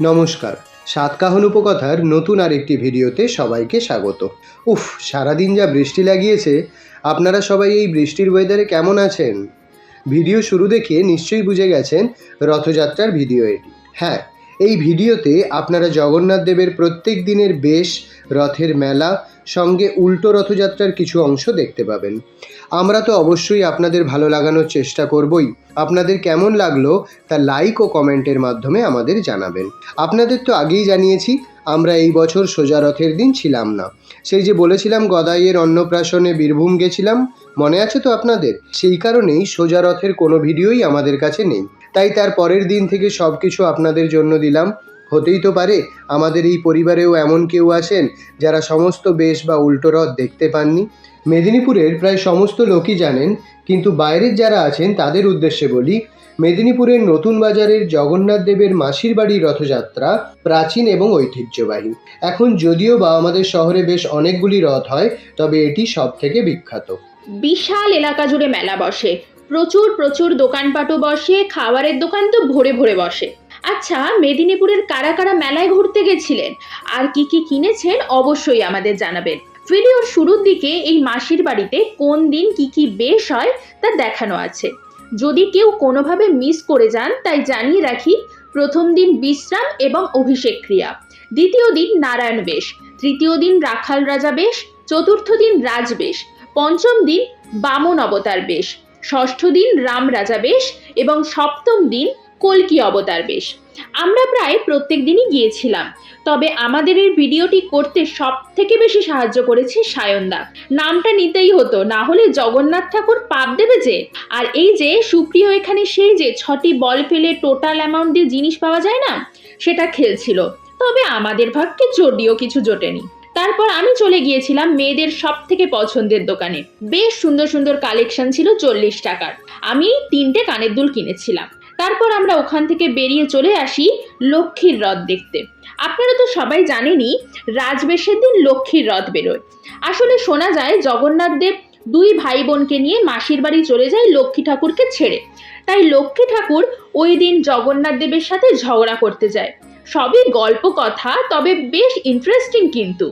নমস্কার। সাতকাহন উপকথার নতুন আর একটি ভিডিওতে সবাইকে স্বাগত। উফ, সারাদিন যা বৃষ্টি লাগিয়েছে, আপনারা সবাই এই বৃষ্টির ওয়েদারে কেমন আছেন? ভিডিও শুরু দেখে নিশ্চয়ই বুঝে গেছেন রথযাত্রার ভিডিও এটি। হ্যাঁ এই ভিডিওতে আপনারা জগন্নাথ দেবের প্রত্যেক দিনের বেশ রথের মেলা সঙ্গে উল্টো রথযাত্রার কিছু অংশ দেখতে পাবেন। আমরা তো অবশ্যই আপনাদের ভালো লাগানোর চেষ্টা করবই। আপনাদের কেমন লাগল তা লাইক ও কমেন্টের মাধ্যমে আমাদের জানাবেন। আপনাদের তো আগেই জানিয়েছি, আমরা এই বছর সোজা রথের দিন ছিলাম না। সেই যে বলেছিলাম, গদাইয়ের অন্নপ্রাশনে বীরভূম গেছিলাম, মনে আছে তো আপনাদের? সেই কারণেই সোজা রথের কোনো ভিডিওই আমাদের কাছে নেই। তাই তার পরের দিন থেকে সব কিছু আপনাদের জন্য দিলাম। হতেই তো পারে, আমাদের এই পরিবারেও এমন কেউ আছেন যারা সমস্ত বেশ বা উল্টো রথ দেখতে পাননি। মেদিনীপুরের প্রায় সমস্ত লোকই জানেন, কিন্তু বাইরের যারা আছেন তাদের উদ্দেশ্যে বলি, মেদিনীপুরের নতুন বাজারের জগন্নাথ দেবের মাসির বাড়ির রথযাত্রা প্রাচীন এবং ঐতিহ্যবাহী। এখন যদিও বা আমাদের শহরে বেশ অনেকগুলি রথ হয়, তবে এটি সব থেকে বিখ্যাত। বিশাল এলাকা জুড়ে মেলা বসে। প্রচুর প্রচুর দোকানপাটও বসে, খাবারের দোকান তো ভরে ভরে বসে। আচ্ছা মেদিনীপুরের কারা কারা মেলায় ঘুরতে গেছিলেন? আর কি কি কিনেছেন? অবশ্যই আমাদের জানাবেন। ভিডিওর শুরুর দিকে এই মাসির বাড়িতে কোন দিন কি কি বেশ হয় তা দেখানো আছে। যদি কেউ কোনোভাবে মিস করে যান, তাই জানিয়ে রাখি, প্রথম দিন বিশ্রাম এবং অভিষেক ক্রিয়া। দ্বিতীয় দিন নারায়ণ বেশ। তৃতীয় দিন রাখাল রাজা বেশ। চতুর্থ দিন রাজবেশ পঞ্চম দিন বামন অবতার বেশ। ষষ্ঠ দিন রাম রাজা বেশ এবং সপ্তম দিন কল্কি অবতার বেশ। আমরা প্রায় প্রত্যেক দিনই গিয়েছিলাম, তবে আমাদের এই ভিডিওটি করতে সব থেকে বেশি সাহায্য করেছে সায়নদা। নামটা নিতেই হতো, না হলে জগন্নাথ ঠাকুর পাপ দেবে যে। আর এই যে, সুপ্রিয় এখানে সেই যে, ছটি বল ফেলে টোটাল অ্যামাউন্ট দিয়ে জিনিস পাওয়া যায় না, সেটা খেলছিল। তবে আমাদের ভাগ্যে জোডিও কিছু জোটেনি। তারপর আমি চলে গিয়েছিলাম মেয়েদের সব থেকে পছন্দের দোকানে। বেশ সুন্দর সুন্দর কালেকশন ছিল চল্লিশ টাকার। আমি তিনটে কানের দুল কিনেছিলাম। তারপর আমরা ওখান থেকে বেরিয়ে চলে আসি লক্ষ্মীর রথ দেখতে। আপনারা তো সবাই জানেনই রাজবেশের দিন লক্ষ্মীর রথ বেরোয়। আসলে শোনা যায়, জগন্নাথ দেব দুই ভাই বোনকে নিয়ে মাসির বাড়ি চলে যায় লক্ষ্মী ঠাকুরকে ছেড়ে। তাই লক্ষ্মী ঠাকুর ওই দিন জগন্নাথ দেবের সাথে ঝগড়া করতে যায়। সবই গল্প কথা, তবে বেশ ইন্টারেস্টিং কিন্তু।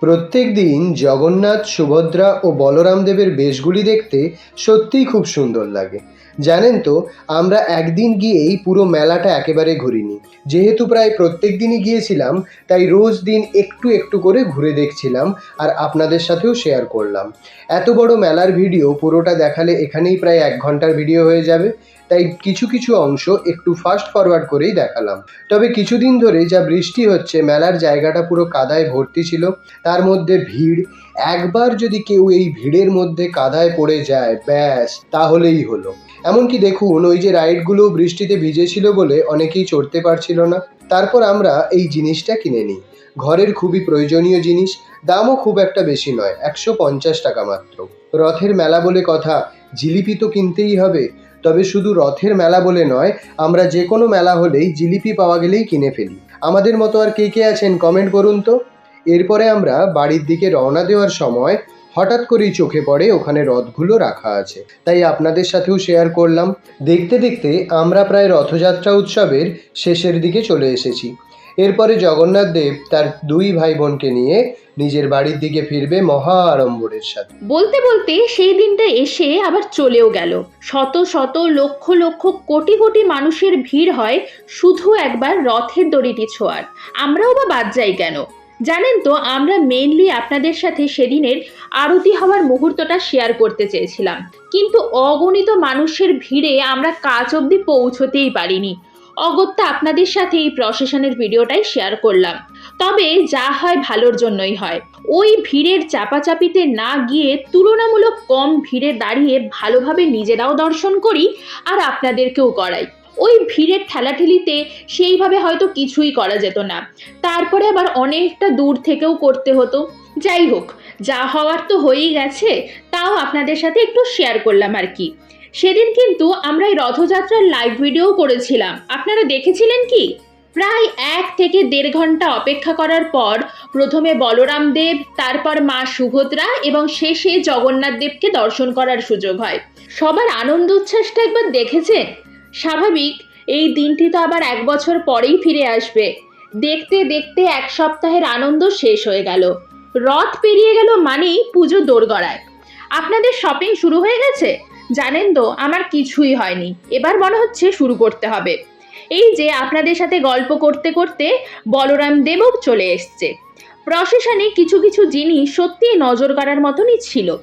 প্রত্যেক দিন জগন্নাথ, সুভদ্রা ও বলরাম দেবের বেশগুলি দেখতে সত্যিই খুব সুন্দর লাগে। জানেন তো, আমরা একদিন গিয়েই পুরো মেলাটা একেবারে ঘুরিনি। যেহেতু প্রায় প্রত্যেক দিনই গিয়েছিলাম, তাই রোজ দিন একটু একটু করে ঘুরে দেখছিলাম আর আপনাদের সাথেও শেয়ার করলাম। এত বড় মেলার ভিডিও পুরোটা দেখালে এখানেই প্রায় এক ঘণ্টার ভিডিও হয়ে যাবে। তাই কিছু কিছু অংশ একটু ফাস্ট ফরওয়ার্ড করেই দেখালাম। তবে কিছুদিন ধরে যা বৃষ্টি হচ্ছে, মেলার জায়গাটা পুরো কাদায় ভর্তি ছিল। তার মধ্যে ভিড়, একবার যদি কেউ এই ভিড়ের মধ্যে কাদায় পড়ে যায়, ব্যাস, তাহলেই হলো। এমনকি দেখুন, ওই যে রাইডগুলো বৃষ্টিতে ভিজেছিল বলে অনেকেই চড়তে পারছিল না। তারপর আমরা এই জিনিসটা কিনে নিই। ঘরের খুবই প্রয়োজনীয় জিনিস, দামও খুব একটা বেশি নয়, একশো পঞ্চাশ টাকা মাত্র। রথের মেলা বলে কথা, জিলিপি তো কিনতেই হবে। তবে শুধু রথের মেলা বলে নয়, আমরা যে কোনো মেলা হলেই জিলিপি পাওয়া গেলেই কিনে ফেলি। আমাদের মতো আর কে কে আছেন কমেন্ট করুন তো। এরপরে আমরা বাড়ির দিকে রওনা দেওয়ার সময় হঠাৎ করেই চোখে পড়ে ওখানে রথগুলো রাখা আছে। তাই আপনাদের সাথেও শেয়ার করলাম। দেখতে দেখতে আমরা প্রায় রথযাত্রা উৎসবের শেষের দিকে চলে এসেছি। এরপরে জগন্নাথ দেব তার দুই ভাই বোনকে নিয়ে নিজের বাড়ির দিকে ফিরবে মহা আড়ম্বরের সাথে। বলতে বলতে সেই দিনটা এসে আবার চলেও গেল। শত শত লক্ষ লক্ষ কোটি কোটি মানুষের ভিড় হয় শুধু একবার রথের দড়িটি ছোঁয়ার। আমরাও বা বাদ যাই কেন? জানেন তো, আমরা মেইনলি আপনাদের সাথে সেদিনের আরতি হওয়ার মুহূর্তটা শেয়ার করতে চেয়েছিলাম। কিন্তু অগণিত মানুষের ভিড়ে আমরা কাজ অবধি পৌঁছতেই পারিনি। অগত্যা আপনাদের সাথে এই প্রসেশনের ভিডিওটাই শেয়ার করলাম। তবে যা হয় ভালোর জন্যই হয়। ওই ভিড়ের চাপাচাপিতে না গিয়ে তুলনামূলক কম ভিড়ে দাঁড়িয়ে ভালোভাবে নিজেরাও দর্শন করি আর আপনাদেরকেও করাই। ওই ভিড়ের ঠেলাঠেলিতে সেইভাবে হয়তো কিছুই করা যেত না। তারপরে আবার অনেকটা দূর থেকেও করতে হতো। যাই হোক যা হওয়ার তো হয়েই গেছে, তাও আপনাদের সাথে একটু শেয়ার করলাম আর কি। সেদিন কিন্তু আমরা এই রথযাত্রার লাইভ ভিডিও করেছিলাম। আপনারা দেখেছিলেন কি? প্রায় এক থেকে দেড় ঘণ্টা অপেক্ষা করার পর প্রথমে বলরাম দেব, তারপর মা সুভদ্রা এবং শেষে জগন্নাথ দেবকে দর্শন করার সুযোগ হয়। সবার আনন্দ উচ্ছ্বাসটা একবার দেখেছেন? স্বাভাবিক, এই দিনটি তো আবার এক বছর পরেই ফিরে আসবে। দেখতে দেখতে এক সপ্তাহের আনন্দ শেষ হয়ে গেল। রথ পেরিয়ে গেল মানেই পুজো দোরগড়ায়। আপনাদের শপিং শুরু হয়ে গেছে? জানেন তো, আমার কিছুই হয়নি। এবার মনে হচ্ছে শুরু করতে হবে। এই যে আপনাদের সাথে গল্প করতে করতে বলরাম দেবও চলে এসছে। প্রশাসনে কিছু কিছু জিনিস সত্যিই নজর কাড়ার মতনই ছিল।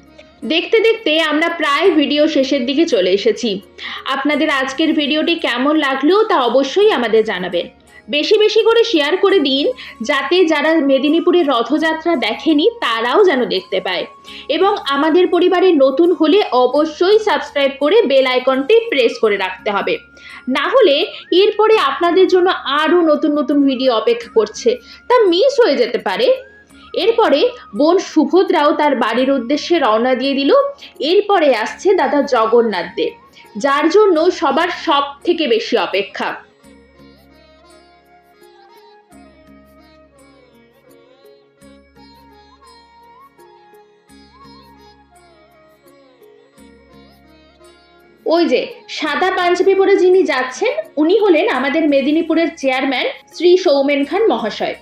দেখতে দেখতে আমরা প্রায় ভিডিও শেষের দিকে চলে এসেছি। আপনাদের আজকের ভিডিওটি কেমন লাগল তা অবশ্যই আমাদের জানাবেন। বেশি বেশি করে শেয়ার করে দিন, যাতে যারা মেদিনীপুরের রথযাত্রা দেখেনি, তারাও যেন দেখতে পায়। এবং আমাদের পরিবারে নতুন হলে অবশ্যই সাবস্ক্রাইব করে বেল আইকনটি প্রেস করে রাখতে হবে। না হলে এরপরে আপনাদের জন্য আরও নতুন নতুন ভিডিও অপেক্ষা করছে। তা মিস হয়ে যেতে পারে। এরপরে বোন সুভদ্রাও তার বাড়ির উদ্দেশ্যে রওনা দিয়ে দিল। এরপরে আসছে দাদা জগন্নাথ দেব যার জন্য সবার সব থেকে বেশি অপেক্ষা। ওই যে, সাদা পাঞ্জাবি পরে যিনি যাচ্ছেন, উনি হলেন আমাদের মেদিনীপুরের চেয়ারম্যান শ্রী সৌমেন খান মহাশয়।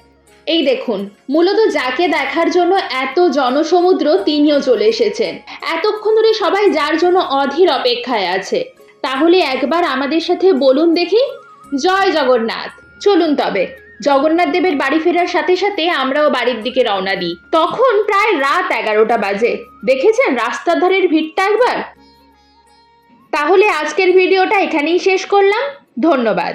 এই দেখুন, মূলত যাকে দেখার জন্য এত জনসমুদ্র তিনিও চলে এসেছেন। এতক্ষণ ধরে সবাই যার জন্য অধীর অপেক্ষায় আছে। তাহলে একবার আমাদের সাথে বলুন দেখি। জয় জগন্নাথ। চলুন তবে, জগন্নাথ দেবের বাড়ি ফেরার সাথে সাথে আমরাও বাড়ির দিকে রওনা দিই। তখন প্রায় রাত এগারোটা বাজে। দেখেছেন রাস্তার ধারের ভিড়টা একবার? তাহলে আজকের ভিডিওটা এখানেই শেষ করলাম। ধন্যবাদ।